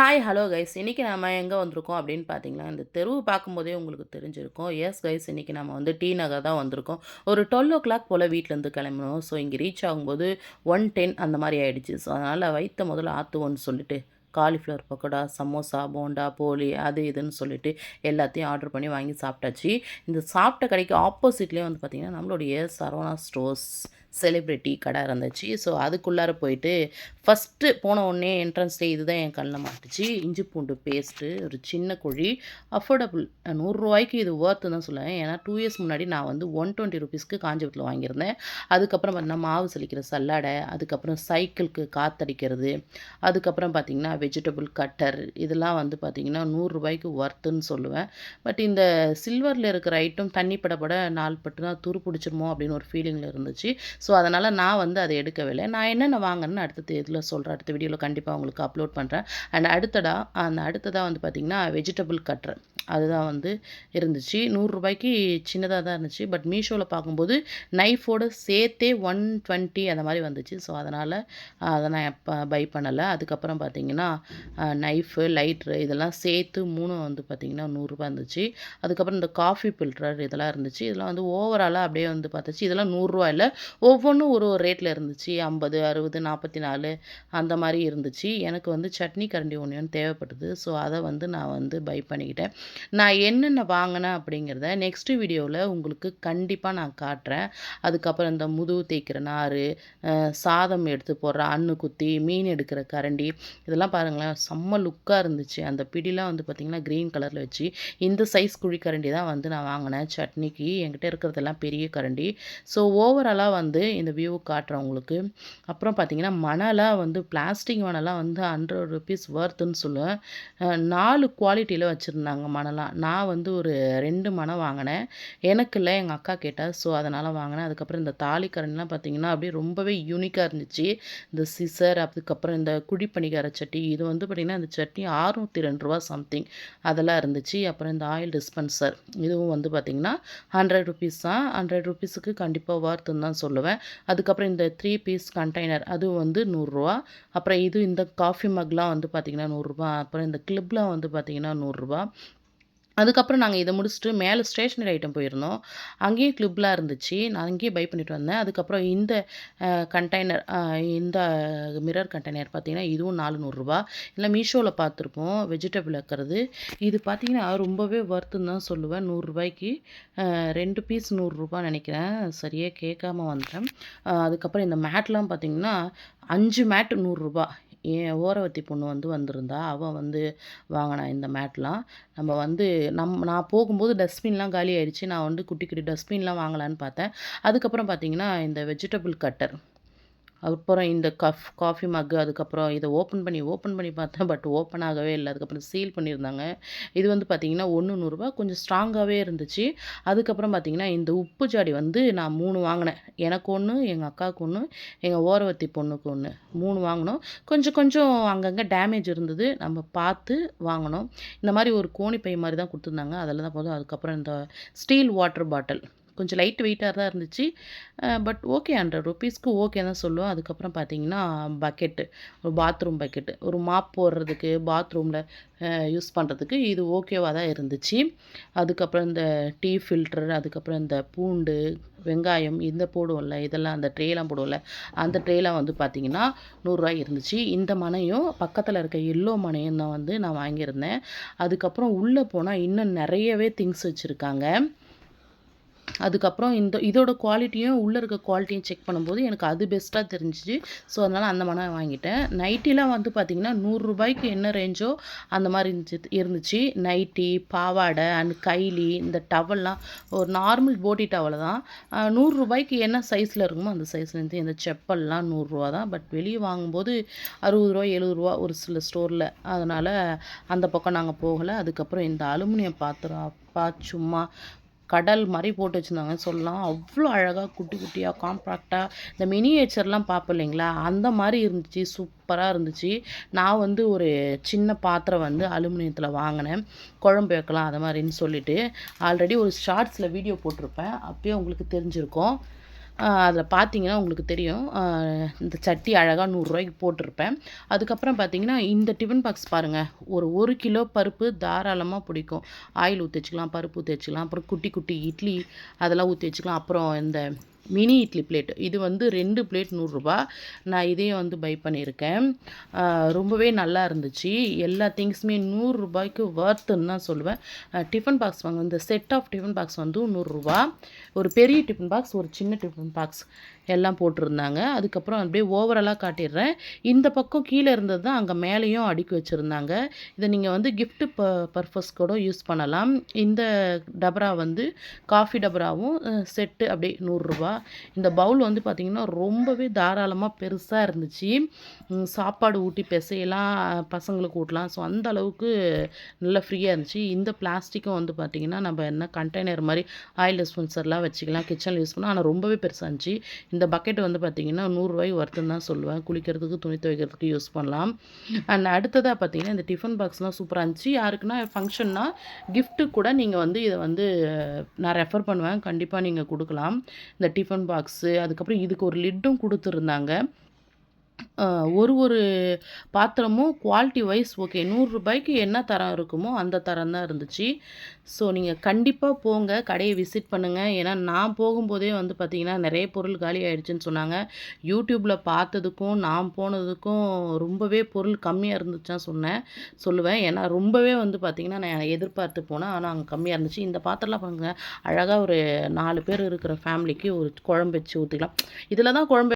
Hi hello guys இன்றைக்கி நம்ம எங்கே வந்திருக்கோம் அப்படின்னு பார்த்தீங்கன்னா இந்த தெருவு பார்க்கும்போதே உங்களுக்கு தெரிஞ்சிருக்கும். எஸ் கைஸ் இன்றைக்கி நம்ம வந்து டி நகர் தான் வந்திருக்கோம். ஒரு டுவெல் ஓ கிளாக் போல் வீட்டிலேருந்து கிளம்பணும் ஸோ இங்கே ரீச் ஆகும்போது ஒன் டென் அந்த மாதிரி ஆகிடுச்சு ஸோ அதனால் வைத்த முதல்ல ஆற்றுவோன்னு சொல்லிட்டு காலிஃப்ளவர் பக்கோடா சமோசா போண்டா போலி அது இதுன்னு சொல்லிட்டு எல்லாத்தையும் ஆர்டர் பண்ணி வாங்கி சாப்பிட்டாச்சு. இந்த சாப்பிட்ட கடைக்கு ஆப்போசிட்லேயே வந்து பார்த்திங்கன்னா நம்மளுடைய சரவணா ஸ்டோர்ஸ் செலிப்ரிட்டி கடை இருந்துச்சு. ஸோ அதுக்குள்ளார போயிட்டு ஃபஸ்ட்டு போன உடனே என்ட்ரன்ஸ்லேயே இதுதான் என் கண்ணில் மாட்டுச்சு. இஞ்சி பூண்டு பேஸ்ட்டு ஒரு சின்ன குழி அஃபோர்டபுள் நூறுரூவாய்க்கு இது ஒர்த்து தான் சொல்லுவேன். ஏன்னா டூ இயர்ஸ் முன்னாடி நான் வந்து ஒன் டுவெண்ட்டி ருபீஸ்க்கு காஞ்சிபுரத்தில் வாங்கியிருந்தேன். அதுக்கப்புறம் பார்த்தீங்கன்னா மாவு சலிக்கிற சல்லாடை அதுக்கப்புறம் சைக்கிளுக்கு காத்தடிக்கிறது அதுக்கப்புறம் பார்த்திங்கன்னா வெஜிடபிள் கட்டர் இதெல்லாம் வந்து பார்த்திங்கன்னா நூறுரூபாய்க்கு ஒர்த்துன்னு சொல்லுவேன். பட் இந்த சில்வரில் இருக்கிற ஐட்டம் தண்ணி படப்பட நாள் பட்டு தான் துரு பிடிச்சிருமோ அப்படின்னு ஒரு ஃபீலிங்கில் இருந்துச்சு. ஸோ அதனால் நான் வந்து அதை எடுக்கவில்லை. நான் என்னென்ன வாங்கினேன்னு அடுத்த இதில் சொல்கிறேன் அடுத்த வீடியோவில் கண்டிப்பாக உங்களுக்கு அப்லோட் பண்ணுறேன் அண்ட் அடுத்ததாக அந்த அடுத்ததாக வந்து பார்த்திங்கன்னா வெஜிடபிள் கட்டர் அதுதான் வந்து இருந்துச்சு. நூறுரூபாய்க்கு சின்னதாக தான் இருந்துச்சு. பட் மீஷோவில் பார்க்கும்போது நைஃபோடு சேர்த்தே ஒன் டுவெண்ட்டி அந்த மாதிரி வந்துச்சு. ஸோ அதனால் அதை நான் எப்போ பை பண்ணலை. அதுக்கப்புறம் பார்த்திங்கன்னா நைஃபு லைட்ரு இதெல்லாம் சேர்த்து மூணு வந்து பார்த்திங்கன்னா நூறுரூபா இருந்துச்சு. அதுக்கப்புறம் இந்த காஃபி ஃபில்டர் இதெல்லாம் இருந்துச்சு. இதெல்லாம் வந்து ஓவராலாக அப்படியே வந்து பார்த்துச்சு. இதெல்லாம் நூறுரூவா இல்லை. ஒவ்வொன்றும் ஒரு ஒரு ரேட்டில் இருந்துச்சு. ஐம்பது அறுபது நாற்பத்தி நாலு அந்த மாதிரி இருந்துச்சு. எனக்கு வந்து சட்னி கரண்டி ஒன்று ஒன்று தேவைப்பட்டது. ஸோ அதை வந்து நான் வந்து பை பண்ணிக்கிட்டேன். நான் என்னென்ன வாங்கினேன் அப்படிங்கிறத நெக்ஸ்ட்டு வீடியோவில் உங்களுக்கு கண்டிப்பாக நான் காட்டுறேன். அதுக்கப்புறம் இந்த முதுகு தேய்க்கிற நார் சாதம் எடுத்து போடுற அண்ணு குத்தி மீன் எடுக்கிற கரண்டி இதெல்லாம் பாருங்களேன் செம்ம லுக்காக இருந்துச்சு. அந்த பிடிலாம் வந்து பார்த்திங்கன்னா க்ரீன் கலரில் வச்சு இந்த சைஸ் குழி கரண்டி தான் வந்து நான் வாங்கினேன். சட்னிக்கு என்கிட்ட இருக்கிறதெல்லாம் பெரிய கரண்டி. ஸோ ஓவராலாக வந்து இந்த வியூ காட்டுறேன் உங்களுக்கு. அப்புறம் பார்த்திங்கன்னா மணலாக வந்து பிளாஸ்டிக் மணலாக வந்து ஹண்ட்ரட் ருபீஸ் ஒர்த்துன்னு சொல்லுவேன் நாலு குவாலிட்டியில் வச்சுருந்தாங்க மணலாம் நான் வந்து ஒரு ரெண்டு மணம் வாங்கினேன். எனக்கு இல்லை எங்கள் அக்கா கேட்டால் ஸோ அதனால் வாங்கினேன். அதுக்கப்புறம் இந்த தாலிக்கரண்லாம் பார்த்தீங்கன்னா அப்படியே ரொம்பவே யூனிக்காக இருந்துச்சு. இந்த சிசர் அதுக்கப்புறம் இந்த குழிப்பணிகார சட்டி. இது வந்து பார்த்திங்கன்னா இந்த சட்னி அறுநூற்றி ரெண்டு ரூபா சம்திங் அதெல்லாம் இருந்துச்சு. அப்புறம் இந்த ஆயில் டிஸ்பென்சர் இதுவும் வந்து பார்த்திங்கன்னா ஹண்ட்ரட் ருபீஸ் தான். ஹண்ட்ரட் ருபீஸுக்கு கண்டிப்பாக வார்த்துன்னு தான் சொல்லுவேன். அதுக்கப்புறம் இந்த த்ரீ பீஸ் கண்டெய்னர் அதுவும் வந்து நூறுரூவா அப்புறம் இது இந்த காஃபி மக்லாம் வந்து பார்த்திங்கன்னா நூறுரூபா அப்புறம் இந்த கிளிப்லாம் வந்து பார்த்திங்கன்னா நூறுரூபா அதுக்கப்புறம் நாங்கள் இதை முடிச்சுட்டு மேலே ஸ்டேஷ்னரி ஐட்டம் போயிருந்தோம். அங்கேயும் கிளிப்லாம் இருந்துச்சு. நான் அங்கேயே பை பண்ணிட்டு வந்தேன். அதுக்கப்புறம் இந்த கண்டெய்னர் இந்த மிரர் கண்டெய்னர் பார்த்தீங்கன்னா இதுவும் நாலு நூறுரூவா இல்லை மீஷோவில் பார்த்துருப்போம். வெஜிடபிள் வைக்கிறது இது பார்த்தீங்கன்னா ரொம்பவே ஒர்த்துன்னு தான் சொல்லுவேன். நூறுரூபாய்க்கு ரெண்டு பீஸ் நூறுரூபா நினைக்கிறேன். சரியாக கேட்காம வந்தேன் அதுக்கப்புறம் இந்த மேட்லாம் பார்த்தீங்கன்னா அஞ்சு மேட் நூறுரூபா. என் ஓரவத்தி பொண்ணு வந்து வந்திருந்தா அவள் வந்து வாங்கினா இந்த மேட்லாம் நம்ம வந்து நம் நான் போகும்போது டஸ்ட்பின்லாம் காலி ஆயிடுச்சு நான் வந்து குட்டி குட்டி டஸ்ட்பின்லாம் வாங்கலான்னு பார்த்தேன். அதுக்கப்புறம் பார்த்தீங்கன்னா இந்த வெஜிடபிள் கட்டர் அப்புறம் இந்த கஃப் காஃபி மக்கு அதுக்கப்புறம் இதை ஓப்பன் பண்ணி ஓப்பன் பண்ணி பார்த்தேன் பட் ஓப்பன் ஆகவே இல்லை. அதுக்கப்புறம் சீல் பண்ணியிருந்தாங்க. இது வந்து பார்த்திங்கன்னா ஒன்று நூறுரூவா கொஞ்சம் ஸ்ட்ராங்காகவே இருந்துச்சு. அதுக்கப்புறம் பார்த்திங்கன்னா இந்த உப்பு ஜாடி வந்து நான் மூணு வாங்கினேன். எனக்கு ஒன்று எங்கள் அக்காவுக்கு ஒன்று எங்கள் ஓரவத்தி பொண்ணுக்கு ஒன்று மூணு வாங்கினோம். கொஞ்சம் கொஞ்சம் அங்கங்கே டேமேஜ் இருந்தது. நம்ம பார்த்து வாங்கினோம். இந்த மாதிரி ஒரு கோணி பை மாதிரி தான் கொடுத்துருந்தாங்க. அதில் தான் போதும். அதுக்கப்புறம் இந்த ஸ்டீல் வாட்டர் பாட்டில் கொஞ்சம் லைட் வெயிட்டாக தான் இருந்துச்சு. பட் ஓகே ஹண்ட்ரட் ருபீஸ்க்கு ஓகே தான் சொல்லுவோம் அதுக்கப்புறம் பார்த்தீங்கன்னா பக்கெட்டு ஒரு பாத்ரூம் பக்கெட்டு ஒரு மாப் போடுறதுக்கு பாத்ரூமில் யூஸ் பண்ணுறதுக்கு இது ஓகேவாக தான் இருந்துச்சு. அதுக்கப்புறம் இந்த டீ ஃபில்டர் அதுக்கப்புறம் இந்த பூண்டு வெங்காயம் இந்த போடுவோம்ல இதெல்லாம் அந்த ட்ரேலாம் போடுவோம்ல அந்த ட்ரேலாம் வந்து பார்த்திங்கன்னா நூறுரூவா இருந்துச்சு. இந்த மனையும் பக்கத்தில் இருக்க எல்லோ மனையும் தான் வந்து நான் வாங்கியிருந்தேன். அதுக்கப்புறம் உள்ளே போனால் இன்னும் நிறையவே திங்ஸ் வச்சுருக்காங்க. அதுக்கப்புறம் இந்த இதோட குவாலிட்டியும் உள்ளே இருக்க குவாலிட்டியும் செக் பண்ணும்போது எனக்கு அது பெஸ்ட்டாக தெரிஞ்சிச்சு. ஸோ அதனால் அந்த மனம் வாங்கிட்டேன். நைட்டிலாம் வந்து பார்த்திங்கன்னா நூறுரூபாய்க்கு என்ன ரேஞ்சோ அந்த மாதிரி இருந்துச்சு இருந்துச்சு. நைட்டி பாவாடை அண்ட் கைலி இந்த டவல்லாம் ஒரு நார்மல் போட்டி டவல் தான். நூறுரூபாய்க்கு என்ன சைஸில் இருக்குமோ அந்த சைஸ்லேருந்து இந்த செப்பல்லாம் நூறுரூவா தான். பட் வெளியே வாங்கும்போது அறுபது ரூபா எழுபது ரூபா ஒரு சில ஸ்டோரில் அதனால் அந்த பக்கம் நாங்கள் போகலை. அதுக்கப்புறம் இந்த அலுமினியம் பாத்திரம் அப்பா சும்மா கடல் மாதிரி போட்டு வச்சுருந்தாங்க. சொல்லலாம் அவ்வளோ அழகாக குட்டி குட்டியாக காம்பாக்டாக இந்த மினியேச்சர்லாம் பார்ப்போம் இல்லைங்களா? அந்த மாதிரி இருந்துச்சு சூப்பராக இருந்துச்சு. நான் வந்து ஒரு சின்ன பாத்திரம் வந்து அலுமினியத்தில் வாங்கினேன். குழம்பு வைக்கலாம் அது மாதிரின்னு சொல்லிட்டு. ஆல்ரெடி ஒரு ஷார்ட்ஸில் வீடியோ போட்டிருப்பேன். அப்போயே உங்களுக்கு தெரிஞ்சிருக்கும். அதில் பார்த்தீங்கன்னா உங்களுக்கு தெரியும். இந்த சட்டி அழகாக நூறுரூவாய்க்கு போட்டிருப்பேன். அதுக்கப்புறம் பார்த்தீங்கன்னா இந்த டிஃபன் பாக்ஸ் பாருங்கள் ஒரு ஒரு கிலோ பருப்பு தாராளமாக பிடிக்கும். ஆயில் ஊற்றி வச்சுக்கலாம் பருப்பு ஊற்றி வச்சுக்கலாம் அப்புறம் குட்டி குட்டி இட்லி அதெல்லாம் ஊற்றி வச்சுக்கலாம். அப்புறம் இந்த மினி இட்லி பிளேட் இது வந்து ரெண்டு பிளேட் நூறுரூபா நான் இதையும் வந்து பை பண்ணியிருக்கேன். ரொம்பவே நல்லா இருந்துச்சு. எல்லா திங்ஸுமே நூறுரூபாய்க்கு வர்த்துன்னு தான் சொல்லுவேன். டிஃபன் பாக்ஸ் வாங்க இந்த செட் ஆஃப் டிஃபன் பாக்ஸ் வந்து நூறுரூவா ஒரு பெரிய டிஃபன் பாக்ஸ் ஒரு சின்ன டிஃபன் பாக்ஸ் எல்லாம் போட்டிருந்தாங்க. அதுக்கப்புறம் அப்படியே ஓவராலாக காட்டிடுறேன். இந்த பக்கம் கீழே இருந்தது தான் அங்கே மேலேயும் அடுக்கி வச்சுருந்தாங்க. இதை நீங்கள் வந்து கிஃப்ட் ப பர்பஸ் கூட யூஸ் பண்ணலாம். இந்த டபரா வந்து காஃபி டபராவும் செட்டு அப்படியே நூறுரூவா. இந்த பவுல் வந்து பார்த்திங்கன்னா ரொம்பவே தாராளமாக பெருசாக இருந்துச்சு. சாப்பாடு ஊட்டி பெசையெல்லாம் பசங்களுக்கு ஊட்டலாம். ஸோ அந்த அளவுக்கு நல்லா ஃப்ரீயாக இருந்துச்சு. இந்த பிளாஸ்டிக்கும் வந்து பார்த்திங்கன்னா நம்ம என்ன கண்டெய்னர் மாதிரி ஆயில் டிஸ்பென்சர்லாம் வச்சுக்கலாம் கிச்சனில் யூஸ் பண்ணலாம். ஆனால் ரொம்பவே பெருசாக இருந்துச்சு. இந்த இந்த பக்கெட் வந்து பார்த்திங்கன்னா நூறுரூவாய்க்கு வருதுன்னு தான் சொல்லுவேன். குளிக்கிறதுக்கு துணி துவைக்கிறதுக்கு யூஸ் பண்ணலாம். அண்ட் அடுத்ததாக பார்த்தீங்கன்னா இந்த டிஃபன் பாக்ஸ்லாம் சூப்பராக இருந்துச்சு. யாருக்குன்னா ஃபங்க்ஷன்னா கிஃப்ட்டு கூட நீங்கள் வந்து இதை வந்து நான் ரெஃபர் பண்ணுவேன். கண்டிப்பாக நீங்கள் கொடுக்கலாம். இந்த டிஃபன் பாக்ஸு அதுக்கப்புறம் இதுக்கு ஒரு லிட்டும் கொடுத்துருந்தாங்க. ஒரு ஒரு பாத்திரமும் குவாலிட்டி வைஸ் ஓகே நூறுரூபாய்க்கு என்ன தரம் இருக்குமோ அந்த தரம் தான் இருந்துச்சு. ஸோ நீங்கள் கண்டிப்பாக போங்க கடையை விசிட் பண்ணுங்கள் ஏன்னா நான் போகும்போதே வந்து பார்த்திங்கன்னா நிறைய பொருள் காலி ஆயிடுச்சுன்னு சொன்னாங்க. யூடியூப்பில் பார்த்ததுக்கும் நான் போனதுக்கும் ரொம்பவே பொருள் கம்மியாக இருந்துச்சுன்னு சொன்னேன். சொல்லுவேன். ஏன்னா ரொம்பவே வந்து பார்த்திங்கன்னா நான் எதிர்பார்த்து போனேன். ஆனால் அங்கே கம்மியாக இருந்துச்சு. இந்த பாத்திரம்லாம் பாருங்க அழகாக ஒரு நாலு பேர் இருக்கிற ஃபேமிலிக்கு ஒரு குழம்பு வச்சு ஊற்றிக்கலாம் இதில் தான் குழம்பு